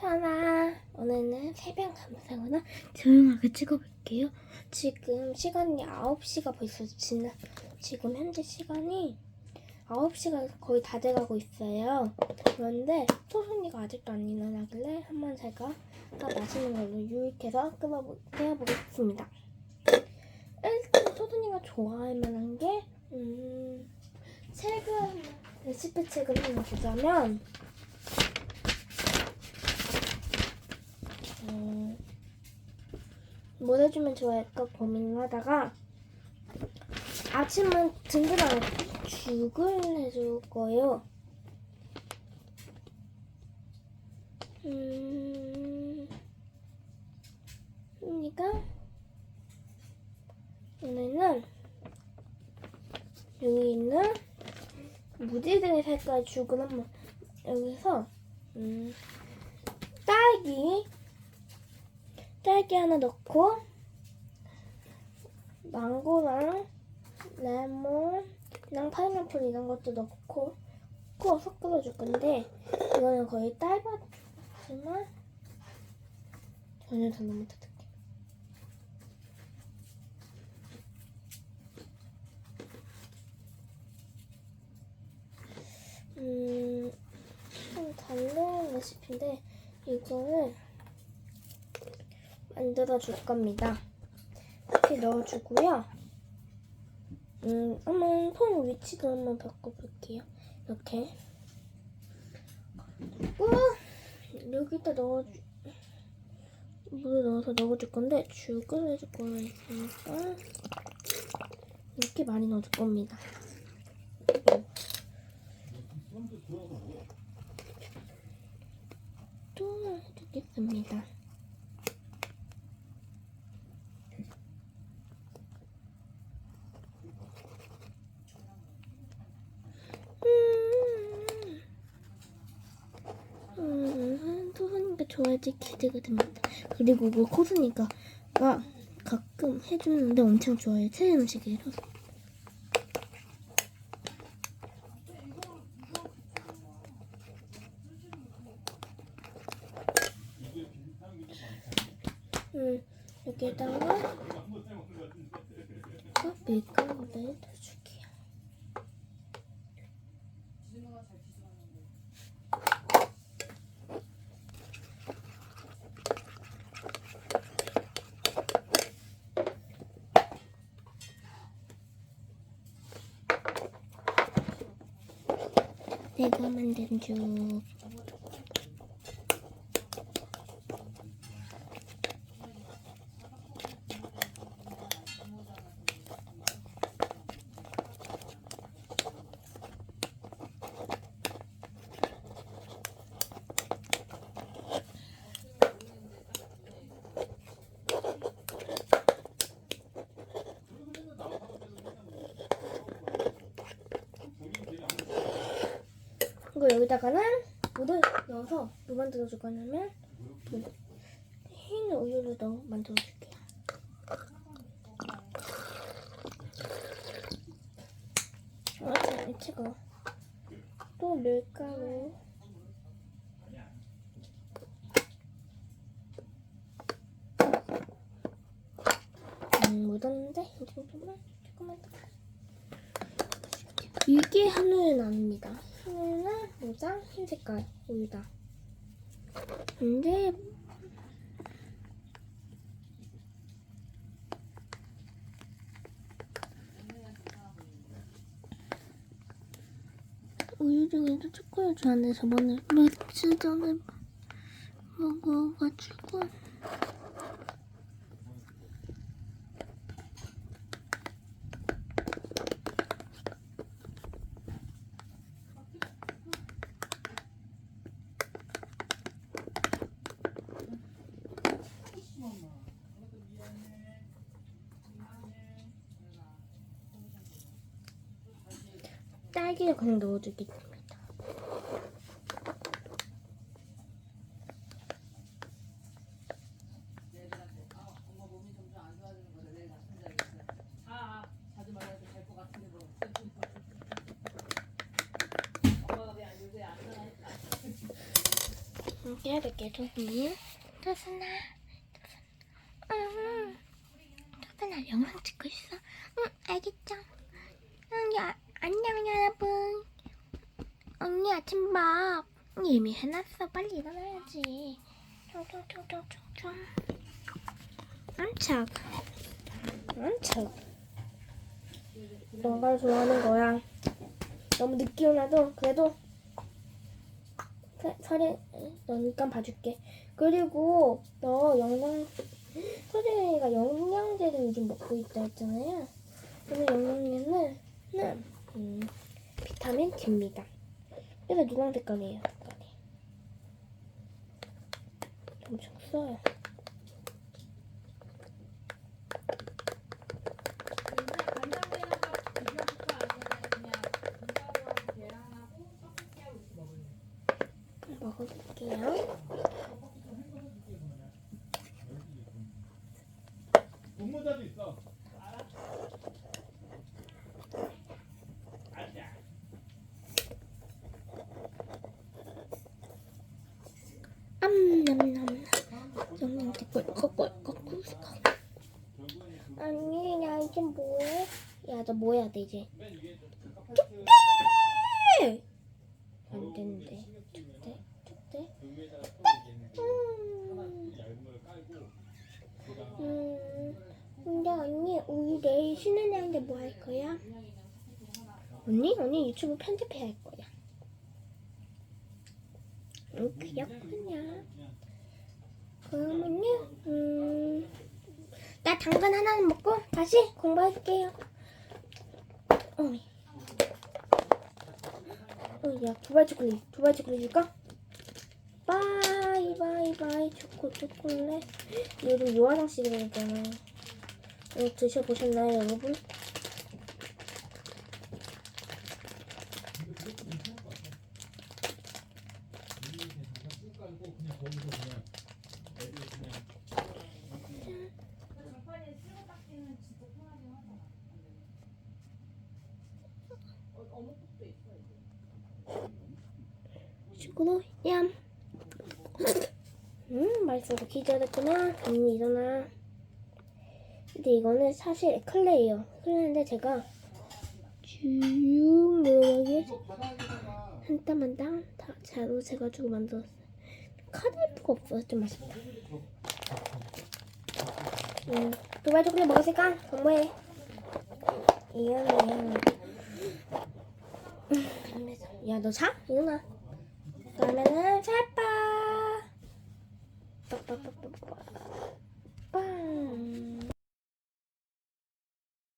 사나 오늘은 새벽 감상으로 조용하게 찍어볼게요. 지금 시간이 9시가 벌써 지나 지금 현재 시간이 9시가 거의 다 돼가고 있어요. 그런데 소순이가 아직도 안 일어나길래 한번 제가 맛있는 걸로 유익해서 끓여보, 끓여보겠습니다. 일단 소순이가 좋아할 만한 게 음, 책을 레시피 책을 하나 보자면 음, 뭘 해주면 좋아할까 고민을 하다가 아침은 든든한 죽을 해줄 거예요. 음, 그러니까 오늘은 여기 있는 무지개의 색깔 죽을 한번 여기서 음, 딸기 딸기 하나 넣고 망고랑 레몬이랑 파인애플 이런 것도 넣고 꼭 섞어 줄 건데 이거는 거의 딸바지만 전혀 더 너무 따뜻해. 음, 좀 다른 레시피인데 이거를 만들어 줄 겁니다. 이렇게 넣어주고요. 음, 한번 손 위치도 한번 바꿔볼게요. 이렇게. 그리고 여기다 넣어주, 물을 넣어서 넣어줄 건데 죽을 해줄 거니까 이렇게 많이 넣어줄 겁니다. 또 해주겠습니다. 음, 좋아할지 기대가 됩니다. 그리고 그 코순이가 가 가끔 해주는데 엄청 좋아해요. 새 음식이라서. 음, 여기에다가 그 밀가루를 넣어줄 내가 만든 죽. 그리고 여기다가는 물을 넣어서 뭐 만들어줄 거냐면 물. 흰 우유를 넣어 만들어줄게요. 아, 이 차가워. 또 밀가루. 음, 묻었는데 이 정도만 조금만 더. 이게 한우는 아닙니다. 한우는 모자 흰 색깔 우유다. 근데 우유 중에도 초콜릿 좋아하는데 저번에 며칠 전에 먹어가지고 딸기를 그냥 넣어주겠습니다. 아, 뭐. 될게 조순이 조순아 응 조순아 영상 찍고 있어 응 알겠죠 응 야, 안녕 여러분. 언니 아침밥 이미 해놨어. 빨리 일어나야지. 총총총총총 안착 안착 너가 좋아하는 거야. 너무 늦게 일어나도 그래도 서- 서린 너니까 봐줄게. 그리고 너 영양 서린이가 영양제를 요즘 먹고 있다 했잖아요. 오늘 영양제는 는, 음, 비타민 D입니다. 그래서 노란 색깔이에요. 색깔이. 엄청 써요. 먹어볼게요. 분모자도 있어. 아니, 야 이제 뭐해? 야, 너뭐 해야 돼 이제? 축제! 안 된대. 축제? 축제? 음, 음, 근데 언니, 우리 내일 쉬는 날인데 뭐 할 거야? 언니? 언니 유튜브 편집해야 할 거야. 음, 그렇구나. 그러면요, 음, 나 당근 하나는 먹고 다시 공부할게요. 어, 어, 야, 두발 초콜릿, 두발 초콜릿 줄까? 바이, 바이, 바이, 초코, 초콜릿. 요즘 했잖아. 이거 드셔보셨나요, 여러분? 장판에 쓸고 닦기는 진짜 편하긴 하잖아. 식구도 얌. 음, 맛있어서 기절했구나. 언니 일어나. 근데 이거는 사실 에클레예요. 에클레인데 제가 쭉 노랗게 한땀 한땀 다 자로 재가지고 만들었어요. 카드리프가 없어서 좀 맛있다. 음, 두발 초콜릿 먹었으니까. 이건 이건. 음, 야, 너 자? 일어나. 그러면은 잘 봐. 빠빠빠빠빠. 빵.